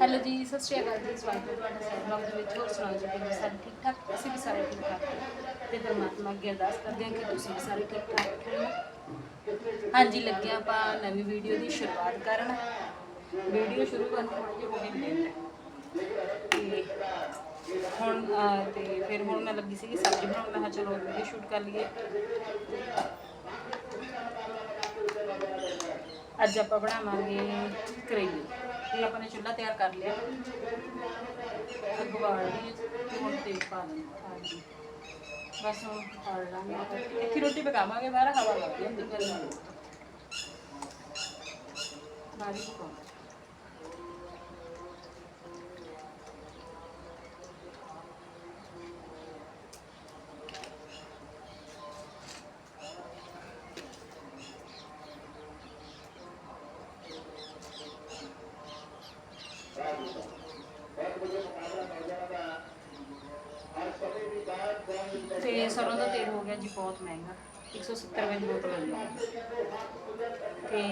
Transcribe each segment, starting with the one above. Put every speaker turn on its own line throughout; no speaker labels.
Hello ਜੀ, ਸਤਿ ਸ਼੍ਰੀ ਅਕਾਲ ਜੀ, ਸਵਾਗਤ ਹੈ ਤੁਹਾਡਾ ਸਾਰੇ ਬਲੌਗ ਦੇ ਵਿੱਚ। ਹੋਰ ਸੁਣਾਓ ਜੀ, ਕਿਵੇਂ ਸਾਰੇ ਠੀਕ ਠਾਕ? ਅਸੀਂ ਵੀ ਸਾਰੇ ਠੀਕ ਠਾਕ ਤੇ ਪਰਮਾਤਮਾ ਅੱਗੇ ਅਰਦਾਸ ਕਰਦੇ ਹਾਂ ਕਿ ਤੁਸੀਂ ਵੀ ਸਾਰੇ ਠੀਕ ਠਾਕ ਹੋਵੋ ਹਾਂਜੀ, ਲੱਗੇ ਆਪਾਂ ਨਵੀਂ ਵੀਡੀਓ ਦੀ ਸ਼ੁਰੂਆਤ ਕਰਨ। ਵੀਡੀਓ ਸ਼ੁਰੂ ਕਰਨ ਤੋਂ ਬਾਅਦ ਹੋ ਗਈ ਲੇਟ ਹੁਣ ਤੇ ਫਿਰ ਹੁਣ ਮੈਂ ਲੱਗੀ ਸੀਗੀ ਸਬਜ਼ੀ ਬਣਾਉਣ। ਮੈਂ ਚਲੋ, ਵੀਡੀਓ ਸ਼ੂਟ ਕਰ ਲਈਏ। ਅੱਜ ਆਪਾਂ ਬਣਾਵਾਂਗੇ ਕਰੇਲੇ। ਤੇ ਆਪਾਂ ਨੇ ਚੁੱਲ੍ਹਾ ਤਿਆਰ ਕਰ ਲਿਆ। ਅੱਗ ਬਾਲ ਲਈ ਤੇ ਹੁਣ ਤੇਲ ਪਾ ਦੇਣਾ। ਬਸ ਹੁਣ ਪਾਲ ਲਾਂਗੇ। ਇੱਥੇ ਰੋਟੀ ਪਕਾਵਾਂਗੇ, ਬਾਹਰ ਹਵਾ ਲੱਗਦੀ ਹੁੰਦੀ ਗਰਮੀ ਬਹੁਤ ਬਾਰੀ ਪਕਾਵਾਂਗੇ ਤੇ ਸਰੋਂ ਦਾ ਤੇਲ ਹੋ ਗਿਆ ਜੀ, ਬਹੁਤ ਮਹਿੰਗਾ। 170 ਰੁਪਏ ਦੀ ਬੋਤਲ ਹੈ। ਤੇ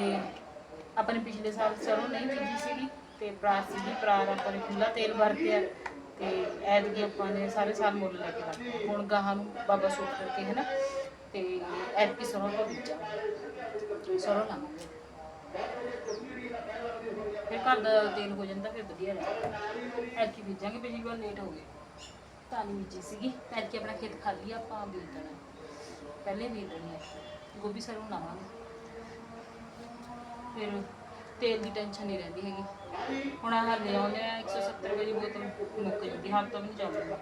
ਆਪਾਂ ਪਿਛਲੇ ਸਾਲ ਸਰੋਂ ਨਹੀਂ ਬੀਜੀ ਸੀਗੀ, ਤੇ ਪਰਾਰ ਸੀਗੀ, ਪਰਾਰ ਆਪਾਂ ਨੇ ਖੁੱਲਾ ਤੇਲ ਵਰਤਿਆ। ਤੇ ਐਤਕੀ ਆਪਾਂ ਨੇ ਸਾਰੇ ਸਾਲ ਮੁੱਲ ਲੈ ਕੇ ਵਰਤਿਆ ਹੁਣ ਗਾਹਾਂ ਨੂੰ ਬਾਬਾ ਸੂਟ ਕਰਕੇ ਹੈ ਨਾ ਤੇ ਐਤਕੀ ਸਰੋਂ ਤੋਂ ਬੀਜਾ। ਸਰੋਂ ਲਾਵਾਂਗੇ ਫਿਰ ਘਰ ਦਾ ਤੇਲ ਹੋ ਜਾਂਦਾ, ਫਿਰ ਵਧੀਆ ਰਹਿੰਦਾ। ਐਤਕੀ ਬੀਜਾਂਗੇ ਪਿਛਲੀ ਵਾਰ ਲੇਟ ਹੋ ਗਏ। ਤਾਂ ਬੀਜੀ ਸੀਗੀ ਐਤਕੀ ਆਪਣਾ ਖੇਤ ਖਾਲੀ ਆ, ਆਪਾਂ ਬੀਜ ਦੇਣਾ। ਪਹਿਲੇ ਬੀਜ ਦੇਣੀ ਹੈ ਗੋਭੀ ਸਰੋਂ ਲਾਵਾਂਗੇ। ਫਿਰ ਤੇਲ ਦੀ ਟੈਨਸ਼ਨ ਨਹੀਂ ਰਹਿੰਦੀ ਹੈਗੀ। ਹੁਣ ਆਹ ਲੈ ਆਉਂਦੇ ਆ 170 ਰੁਪਏ ਬੋਤਲ ਮੁੱਕ ਜਾਂਦੀ ਹੱਥ ਤੋਂ ਵੀ ਨਹੀਂ ਚੱਲਦੀ।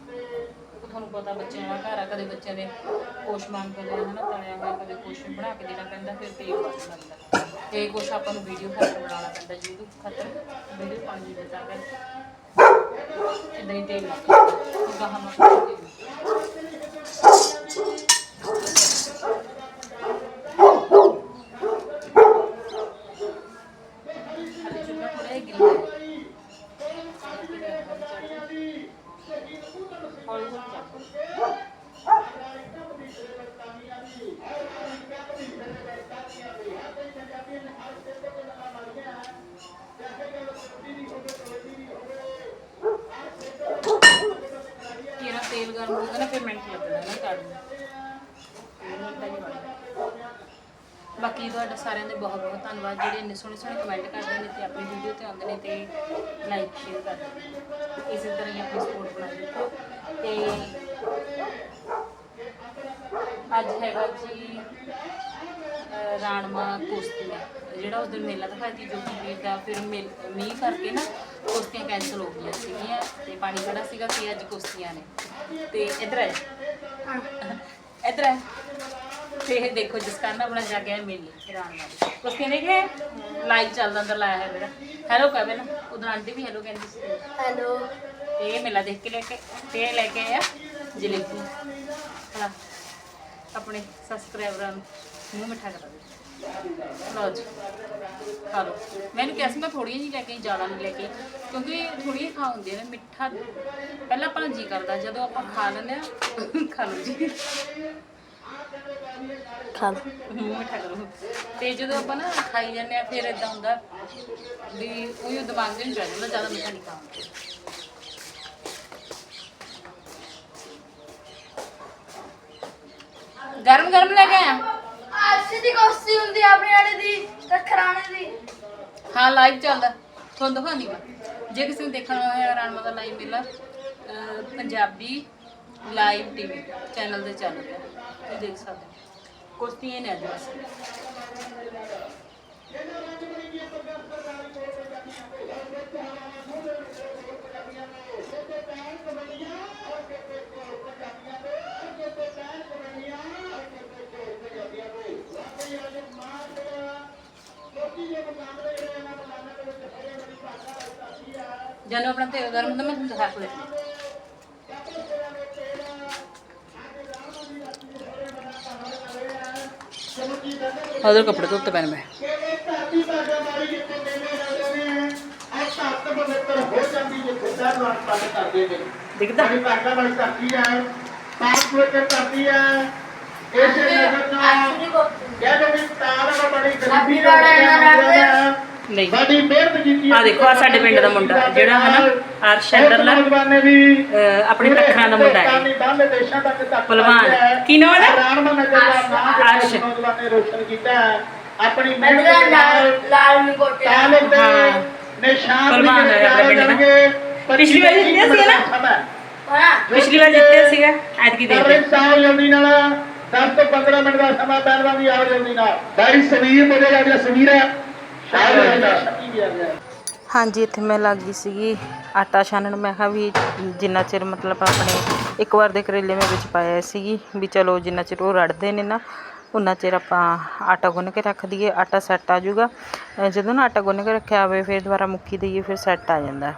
ਕਿਉਂਕਿ ਤੁਹਾਨੂੰ ਪਤਾ ਬੱਚਿਆਂ ਦਾ ਘਰ ਆ, ਕਦੇ ਬੱਚਿਆਂ ਦੇ ਕੁਛ ਮੰਗ ਕਰਦੇ ਆ ਹਨਾ ਤਲਿਆ ਹੋਇਆ ਕਦੇ ਕੁਛ ਬਣਾ ਕੇ ਦੇਣਾ ਪੈਂਦਾ, ਫਿਰ ਤੇਲ ਵੱਧ ਲੱਗਦਾ ਤੇ ਕੁਛ ਆਪਾਂ ਨੂੰ ਵੀਡੀਓ ਖਾਤਰ ਬਣਾਉਣਾ ਪੈਂਦਾ, YouTube ਖਾਤਰ ਵੀਡੀਓ ਪਾਣੀ ਦੇ ਤਾਂ ਇਦਾਂ ਹੀ ਤੇਲ ਲੱਗਦਾ ਗਾਹਾਂ ਮੱਕੀ ਤੇਲ ਗਰਮ ਹੋ ਗਿਆ ਨਾ ਫਿਰ ਮਿੰਟ ਲੱਗਣਾ ਨਾ ਕਾੜਨ ਬਾਕੀ ਤੁਹਾਡਾ ਸਾਰਿਆਂ ਦੇ ਬਹੁਤ ਬਹੁਤ ਧੰਨਵਾਦ, ਜਿਹੜੇ ਇੰਨੇ ਸੋਹਣੇ ਸੋਹਣੇ ਕਮੈਂਟ ਕਰਦੇ ਨੇ ਤੇ ਆਪਣੀ ਵੀਡੀਓ ਤੇ ਆਉਂਦੇ ਨੇ ਤੇ ਲਾਈਕ ਸ਼ੇਅਰ ਕਰਦੇ ਨੇ। ਇਸੇ ਤਰ੍ਹਾਂ ਹੀ ਆਪਣੀ ਸਪੋਰਟ ਬਣਾਈ ਰੱਖੋ ਤੇ ਅੱਜ ਹੈਗਾ ਜੀ ਰਾਣਵਾ ਕੁਸ਼ਤੀ ਜਿਹੜਾ ਉਸ ਦਿਨ ਮੇਲਾ ਦਿਖਾਇਆ ਸੀ ਜੋ ਕਿ ਦਾ ਫਿਰ ਮੇਲ- ਮੀਂਹ ਕਰਕੇ ਨਾ ਕੁਸ਼ਤੀਆਂ ਕੈਂਸਲ ਹੋ ਗਈਆਂ ਸੀਗੀਆਂ ਤੇ ਪਾਣੀ ਖੜਾ ਸੀਗਾ ਤੇ ਅੱਜ ਕੁਸ਼ਤੀਆਂ ਨੇ। ਤੇ ਇਧਰ ਹੈ। ਇਧਰ ਹੈ ਤੇ ਇਹ ਦੇਖੋ ਜਿਸ ਕਰਨਾ ਆਪਣਾ ਜਾ ਗਿਆ ਮੇਲੇ ਰਾਣਵਾ ਦੀ। ਕੁਸ਼ਤੀਆਂ ਦੇਖੇ ਲਾਈਵ ਚੱਲਦਾ ਅੰਦਰ ਲਾਇਆ ਹੈ ਮੇਰਾ। ਹੈਲੋ ਕਹ ਨਾ ਉਧਰ ਆਂਟੀ ਵੀ ਹੈਲੋ ਕਹਿੰਦੀ ਸੀ।
ਹੈਲੋ।
ਤੇ ਇਹ ਮੇਲਾ ਦੇਖ ਕੇ ਲੈ ਕੇ ਤੇ ਇਹ ਲੈ ਕੇ ਆਇਆ ਜਲੇਬੀ। ਹਾਂ। ਆਪਣੇ ਸਬਸਕ੍ਰਾਈਬਰਾਂ ਨੂੰ। ਮੂੰਹ ਮਿੱਠਾ ਕਰਾ ਦੇ ਲਓ ਜੀ ਖਾ ਲਓ। ਮੈਨੂੰ ਕਿਹਾ ਸੀ ਮੈਂ ਥੋੜੀਆਂ ਜਿਹੀ ਲੈ ਕੇ ਜ਼ਿਆਦਾ ਨਹੀਂ ਲੈ ਕੇ ਕਿਉਂਕਿ ਥੋੜੀਆਂ ਖਾ ਹੁੰਦੀਆਂ ਨੇ ਮਿੱਠਾ ਪਹਿਲਾਂ ਆਪਣਾ ਜੀ ਕਰਦਾ ਜਦੋਂ ਆਪਾਂ ਖਾ ਲੈਂਦੇ ਆ ਖਾ ਲਓ ਜੀ।
ਖਾ ਲਓ।
ਮੂੰਹ ਮਿੱਠਾ ਕਰੋ। ਤੇ ਜਦੋਂ ਆਪਾਂ ਨਾ ਖਾਈ ਜਾਂਦੇ ਆ ਫਿਰ ਇਦਾਂ ਹੁੰਦਾ ਵੀ ਉਹ ਦਿਮਾਗ ਦੇ ਵਿੱਚ ਰਹਿ ਜਾਂਦਾ ਜ਼ਿਆਦਾ ਮਿੱਠਾ ਨਹੀਂ ਖਾਣਾ। ਗਰਮ ਗਰਮ ਲੈ ਕੇ ਆਇਆ।
ਅੱਜ ਦੀ ਕੋਸਤੀ ਹੁੰਦੀ ਆ ਆਪਣੇ ਵਾਲੇ ਦੀ ਰੱਖਰਾਣੇ ਦੀ।
ਹਾਂ ਲਾਈਵ ਚੱਲਦਾ। ਤੁਹਾਨੂੰ ਦਿਖਾਉਂਦੀ ਮੈਂ। ਜੇ ਕਿਸੇ ਨੂੰ ਦੇਖਣਾ ਹੋਇਆ ਰਾਣਮਾ ਦਾ ਲਾਈਵ ਮੇਲਾ ਅਹ, ਪੰਜਾਬੀ ਲਾਈਵ ਟੀਵੀ ਚੈਨਲ ਦੇ ਚੱਲ ਰਿਹਾ। ਤੁਸੀਂ ਦੇਖ ਸਕਦੇ ਹੋ। ਕੁਸ਼ਤੀਆਂ ਨੇ ਅੱਜ ਬਸ। ਜਦੋਂ ਆਪਣਾ ਤੇਲ ਗਰਮ ਹੁੰਦਾ ਮੈਂ ਤੁਹਾਨੂੰ ਦਿਖਾ ਕੇ ਦੇਖਦੀ ਉਧਰ ਕੱਪੜੇ ਧੋਤੇ ਪੈਣ ਮੈਂ
ਦਿਖਦਾ
ਇਸੇ ਨਗਰ ਨੂੰ ਕਹਿ ਦੋ ਵੀ ਤਾਰ ਬੜੀ ਗਰੀਬੀ
ਲੜਾਈ ਨਾਲ ਲੜਦੇ।
ਨਹੀਂ
ਬੜੀ ਮਿਹਨਤ ਕੀਤੀ
ਆਹ ਦੇਖੋ, ਆਹ ਸਾਡੇ ਪਿੰਡ ਦਾ ਮੁੰਡਾ, ਜਿਹੜਾ ਹਨਾ, ਅਰਸ਼ ਅੰਦਰਲਾ,
ਨੌਜਵਾਨੇ ਵੀ
ਆਪਣੇ ਤੱਖਰਾਂ ਦਾ ਮੁੰਡਾ ਹੈ
ਹਿੰਦੁਸਤਾਨੀ ਬਾਹਰਲੇ ਦੇਸ਼ਾਂ ਤੱਕ ਤੱਕ
ਭਲਵਾਨ।
ਹੈ।
ਕੀ ਨਾਮ ਹੈ?
ਦਾ
ਅਰਸ਼।
ਨੌਜਵਾਨੇ ਰੋਸ਼ਨ ਕੀਤਾ। ਆਪਣੀ ਮਿਹਨਤ ਦੇ ਨਾਲ
ਲਾਲ ਲਾਲ ਮੀ ਕੋਟੇ
ਤਾਲੇ ਤੇ
ਹਾਂ।
ਨਿਸ਼ਾਨ
ਭਲਵਾਨ
ਵੀ
ਹੈ ਆਪਣੇ ਪਿੰਡ ਦਾ। ਪਿਛਲੀ ਵਾਰੀ ਜਿੱਤਿਆ ਸੀ ਨਾ? ਪਿਛਲੀ ਵਾਰ ਜਿੱਤਿਆ ਸੀਗਾ ਐਤਕੀ ਦੇ
ਪਰ ਇੱਕ ਸਾਲ ਜਲਦੀ ਨਾਲ 10 ਤੋਂ 15 ਮਿੰਟ ਦਾ ਸਮਾਂ ਪਹਿਲਵਾਨ ਦੀ ਆਓ ਜਲਦੀ ਨਾਲ ਬਾਈ ਸਵੀਰ ਮੇਰੇ ਜਿਹੜਾ ਸਵੀਰ ਹੈ
ਹਾਂਜੀ, ਇੱਥੇ ਮੈਂ ਲੱਗ ਗਈ ਸੀਗੀ ਆਟਾ ਛਾਨਣ। ਮੈਂ ਕਿਹਾ ਵੀ ਜਿੰਨਾ ਚਿਰ ਮਤਲਬ ਆਪਣੇ ਇੱਕ ਵਾਰ ਦੇ ਕਰੇਲੇ ਮੈਂ ਵਿੱਚ ਪਾਇਆ ਸੀਗੀ ਵੀ ਚਲੋ ਜਿੰਨਾ ਚਿਰ ਉਹ ਰੜਦੇ ਨੇ ਨਾ, ਉਨਾ ਚਿਰ ਆਪਾਂ ਆਟਾ ਗੁੰਨ ਕੇ ਰੱਖ ਦਈਏ, ਆਟਾ ਸੈੱਟ ਆ ਜਾਊਗਾ। ਜਦੋਂ ਨਾ ਆਟਾ ਗੁੰਨ ਕੇ ਰੱਖਿਆ ਹੋਵੇ, ਫਿਰ ਦੁਬਾਰਾ ਮੁੱਕੀ ਦਈਏ, ਫਿਰ ਸੈੱਟ ਆ ਜਾਂਦਾ।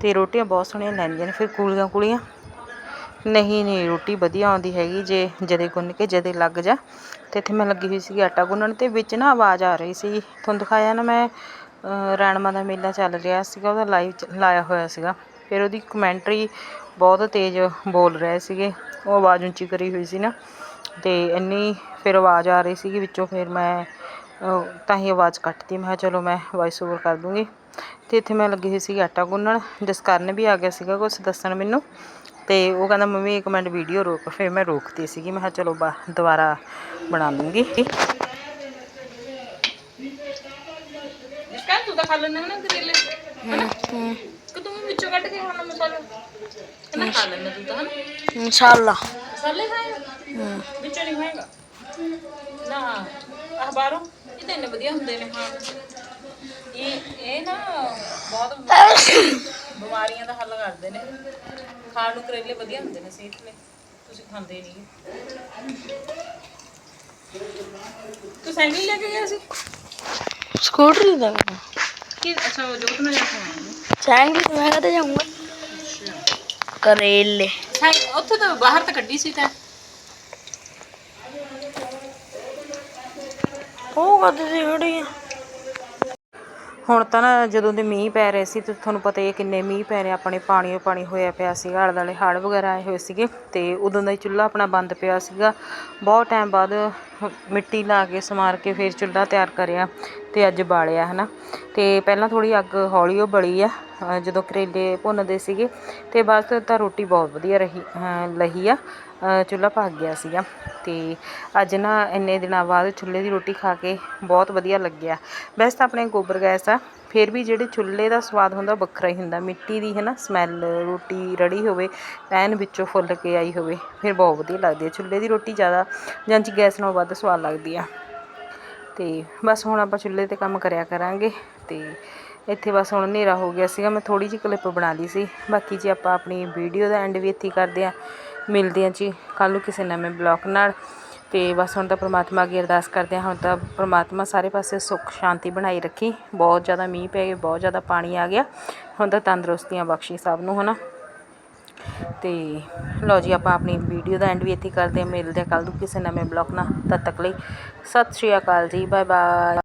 ਤੇ ਰੋਟੀਆਂ ਬਹੁਤ ਸੋਹਣੀਆਂ ਲੈਂਦੀਆਂ ਨੇ, ਫਿਰ ਕੂਲੀਆਂ ਕੂਲੀਆਂ ਨਹੀਂ ਨਹੀਂ, ਰੋਟੀ ਵਧੀਆ ਆਉਂਦੀ ਹੈਗੀ ਜੇ ਜਦੇ ਗੁੰਨ ਕੇ ਜਦੇ ਲੱਗ ਜਾ। ਅਤੇ ਇੱਥੇ ਮੈਂ ਲੱਗੀ ਹੋਈ ਸੀਗੀ ਆਟਾ ਗੁੰਨਣ ਅਤੇ ਵਿੱਚ ਨਾ ਆਵਾਜ਼ ਆ ਰਹੀ ਸੀ ਤੁਹਾਨੂੰ ਦਿਖਾਇਆ ਨਾ ਮੈਂ, ਅਹ, ਰਾਣਮਾ ਦਾ ਮੇਲਾ ਚੱਲ ਰਿਹਾ ਸੀਗਾ, ਉਹਦਾ ਲਾਈਵ ਲਾਇਆ ਹੋਇਆ ਸੀਗਾ। ਫਿਰ ਉਹਦੀ ਕਮੈਂਟਰੀ ਬਹੁਤ ਤੇਜ਼ ਬੋਲ ਰਹੇ ਸੀਗੇ। ਉਹ ਆਵਾਜ਼ ਉੱਚੀ ਕਰੀ ਹੋਈ ਸੀ ਨਾ। ਅਤੇ ਇੰਨੀ ਫਿਰ ਆਵਾਜ਼ ਆ ਰਹੀ ਸੀਗੀ ਵਿੱਚੋਂ ਫਿਰ ਮੈਂ ਤਾਂ ਹੀ ਆਵਾਜ਼ ਕੱਟਤੀ। ਮੈਂ ਕਿਹਾ ਚਲੋ ਮੈਂ ਵੌਇਸ ਓਵਰ ਕਰ ਦੂੰਗੀ। ਅਤੇ ਇੱਥੇ ਮੈਂ ਲੱਗੀ ਹੋਈ ਸੀਗੀ ਆਟਾ ਗੁੰਨਣ। ਜਸਕਰਨ ਵੀ ਆ ਗਿਆ ਸੀਗਾ ਕੁਛ ਦੱਸਣ ਮੈਨੂੰ। ਤੇ ਉਹ ਕਹਿੰਦਾ ਮੰਮੀ ਇੱਕ ਮਿੰਟ ਵੀਡੀਓ ਰੋਕ। ਫਿਰ ਮੈਂ ਰੋਕਤੀ ਸੀਗੀ। ਮੈਂ ਕਿਹਾ ਚਲੋ ਬਾ ਦੁਬਾਰਾ ਬਣਾ ਲੂੰਗੀ। ਜਿਸਕਾ ਤੂੰ ਤਾਂ ਖਾ ਲੈਣਾ ਨਾ ਕਰੇਲੇ ਹਨਾ ਕਿ ਤੂੰ ਵੀ ਵਿੱਚੋਂ ਕੱਢ ਕੇ ਖਾਣਾ ਮਸਾਲਾ? ਕਹਿੰਦਾ ਖਾ ਲੈਣਾ ਤੂੰ ਤਾਂ ਹਨਾ
ਇਨਸ਼ਾਅੱਲਾ।
ਮਸਾਲੇ ਖਾਏਗਾ ਵਿੱਚੋਂ ਨਹੀਂ ਖਾਏਗਾ ਨਾ ਆਹ ਬਾਹਰੋਂ? ਇਹ ਤਾਂ ਇੰਨੇ ਵਧੀਆ ਹੁੰਦੇ ਨੇ ਹਾਂ। ਇਹ ਇਹ ਨਾ ਬਹੁਤ ਬਿਮਾਰੀਆਂ ਦਾ ਹੱਲ ਕਰਦੇ ਨੇ। ਖਾਣ ਨੂੰ ਕਰੇਲੇ ਵਧੀਆ ਹੁੰਦੇ ਨੇ ਸਿਹਤ ਲਈ। ਤੁਸੀਂ ਖਾਂਦੇ ਨਹੀਂ ਤੂੰ ਸਾਈਕਲ ਲੈ ਕੇ ਗਿਆ ਸੀ?
ਸਕੂਟਰੀ ਦਾ
ਕਿ ਅੱਛਾ ਉਹ ਜੋਤ ਨਾਲ ਜਾ ਕੇ ਆਇਆ
ਤੇ ਮੈਂ ਕਦੇ ਜਾਊਂਗਾ। ਕਰੇਲੇ।
ਸਾਈ ਉੱਥੇ ਤਾਂ ਬਾਹਰ ਤਾਂ ਕੱਢੀ ਸੀ ਤਾਂ।
ਉਹ ਕਦੇ ਦੀ ਆ?
ਹੁਣ ਤਾਂ ਨਾ ਜਦੋਂ ਦੇ ਮੀਂਹ ਪੈ ਰਹੇ ਸੀ ਤੇ ਤੁਹਾਨੂੰ ਪਤਾ ਹੀ ਹੈ ਕਿੰਨੇ ਮੀਂਹ ਪੈ ਰਹੇ ਆਪਣੇ ਪਾਣੀ ਓ ਪਾਣੀ ਹੋਇਆ ਪਿਆ ਸੀਗਾ, ਆਲੇ ਦੁਆਲੇ ਹੜ੍ਹ ਵਗੈਰਾ ਆਏ ਹੋਏ ਸੀਗੇ ਤੇ ਉਦੋਂ ਦਾ ਹੀ ਚੁੱਲ੍ਹਾ ਆਪਣਾ ਬੰਦ ਪਿਆ ਸੀਗਾ। ਬਹੁਤ ਟਾਈਮ ਬਾਅਦ ਮਿੱਟੀ ਲਾ ਕੇ ਸਮਾਰ ਕੇ ਫਿਰ ਚੁੱਲ੍ਹਾ ਤਿਆਰ ਕਰਿਆ ਤੇ ਅੱਜ ਬਾਲਿਆ ਹੈ ਨਾ ਤੇ ਪਹਿਲਾਂ ਥੋੜ੍ਹੀ ਅੱਗ ਹੌਲੀ ਉਹ ਬਲੀ ਆ ਜਦੋਂ ਕਰੇਲੇ ਭੁੰਨਦੇ ਸੀਗੇ ਤੇ ਬਸ ਤਾਂ ਰੋਟੀ ਬਹੁਤ ਵਧੀਆ ਰਹੀ, ਅਹ ਲਹੀ ਆ ਚੁੱਲ੍ਹਾ ਭੱਗ ਗਿਆ ਸੀਗਾ ਤੇ ਅੱਜ ਨਾ ਇੰਨੇ ਦਿਨਾਂ ਬਾਅਦ ਚੁੱਲ੍ਹੇ ਦੀ ਰੋਟੀ ਖਾ ਕੇ ਬਹੁਤ ਵਧੀਆ ਲੱਗਿਆ। ਵੈਸੇ ਤਾਂ ਆਪਣੇ ਗੋਬਰ ਗੈਸ ਆ, ਫਿਰ ਵੀ ਜਿਹੜੇ ਚੁੱਲ੍ਹੇ ਦਾ ਸਵਾਦ ਹੁੰਦਾ ਵੱਖਰਾ ਹੀ ਹੁੰਦਾ, ਮਿੱਟੀ ਦੀ ਹੈ ਨਾ ਸਮੈਲ ਰੋਟੀ ਰੜੀ ਹੋਵੇ, ਐਨ ਵਿੱਚੋਂ ਫੁੱਲ ਕੇ ਆਈ ਹੋਵੇ, ਫਿਰ ਬਹੁਤ ਵਧੀਆ ਲੱਗਦੀ ਹੈ ਚੁੱਲ੍ਹੇ ਦੀ ਰੋਟੀ ਜ਼ਿਆਦਾ ਜਾਂਚੀ ਗੈਸ ਨਾਲੋਂ ਵੱਧ ਸਵਾਦ ਲੱਗਦੀ ਆ। ਤੇ ਬਸ ਹੁਣ ਆਪਾਂ ਚੁੱਲ੍ਹੇ ਤੇ ਕੰਮ ਕਰਿਆ ਕਰਾਂਗੇ ਤੇ ਇੱਥੇ ਬਸ ਹੁਣ ਹਨੇਰਾ ਹੋ ਗਿਆ ਸੀਗਾ, ਮੈਂ ਥੋੜੀ ਜਿਹੀ ਕਲਿੱਪ ਬਣਾ ਲਈ ਸੀ। ਬਾਕੀ ਜੀ ਆਪਾਂ ਆਪਣੀ ਵੀਡੀਓ ਦਾ ਐਂਡ ਵੀ ਇੱਥੇ ਕਰਦੇ ਆ ਮਿਲਦੇ ਆ ਜੀ ਕੱਲ੍ਹ ਨੂੰ ਕਿਸੇ ਨਵੇਂ ਬਲੌਗ ਨਾਲ। ਤੇ ਬਸ ਹੁਣ ਤਾਂ ਪ੍ਰਮਾਤਮਾ ਅੱਗੇ ਅਰਦਾਸ ਕਰਦੇ ਹਾਂ, ਹੁਣ ਤਾਂ ਪ੍ਰਮਾਤਮਾ ਸਾਰੇ ਪਾਸੇ ਸੁੱਖ, ਸ਼ਾਂਤੀ ਬਣਾਈ ਰੱਖੀ। ਬਹੁਤ ਜ਼ਿਆਦਾ ਮੀਂਹ ਪੈ ਗਿਆ, ਬਹੁਤ ਜ਼ਿਆਦਾ ਪਾਣੀ ਆ ਗਿਆ। ਹੁਣ ਤਾਂ ਤੰਦਰੁਸਤੀਆਂ ਬਖਸ਼ੀ ਸਭ ਨੂੰ, ਹਨਾ। ਤੇ ਲਓ ਜੀ ਆਪਾਂ ਆਪਣੀ ਵੀਡੀਓ ਦਾ ਐਂਡ ਵੀ ਇੱਥੇ ਕਰਦੇ ਹਾਂ। ਮਿਲਦੇ ਹਾਂ ਕੱਲ੍ਹ ਨੂੰ ਕਿਸੇ ਨਵੇਂ ਬਲੌਗ ਨਾਲ। ਤਦ ਤੱਕ ਲਈ ਸਤਿ ਸ਼੍ਰੀ ਅਕਾਲ ਜੀ ਬਾਏ ਬਾਏ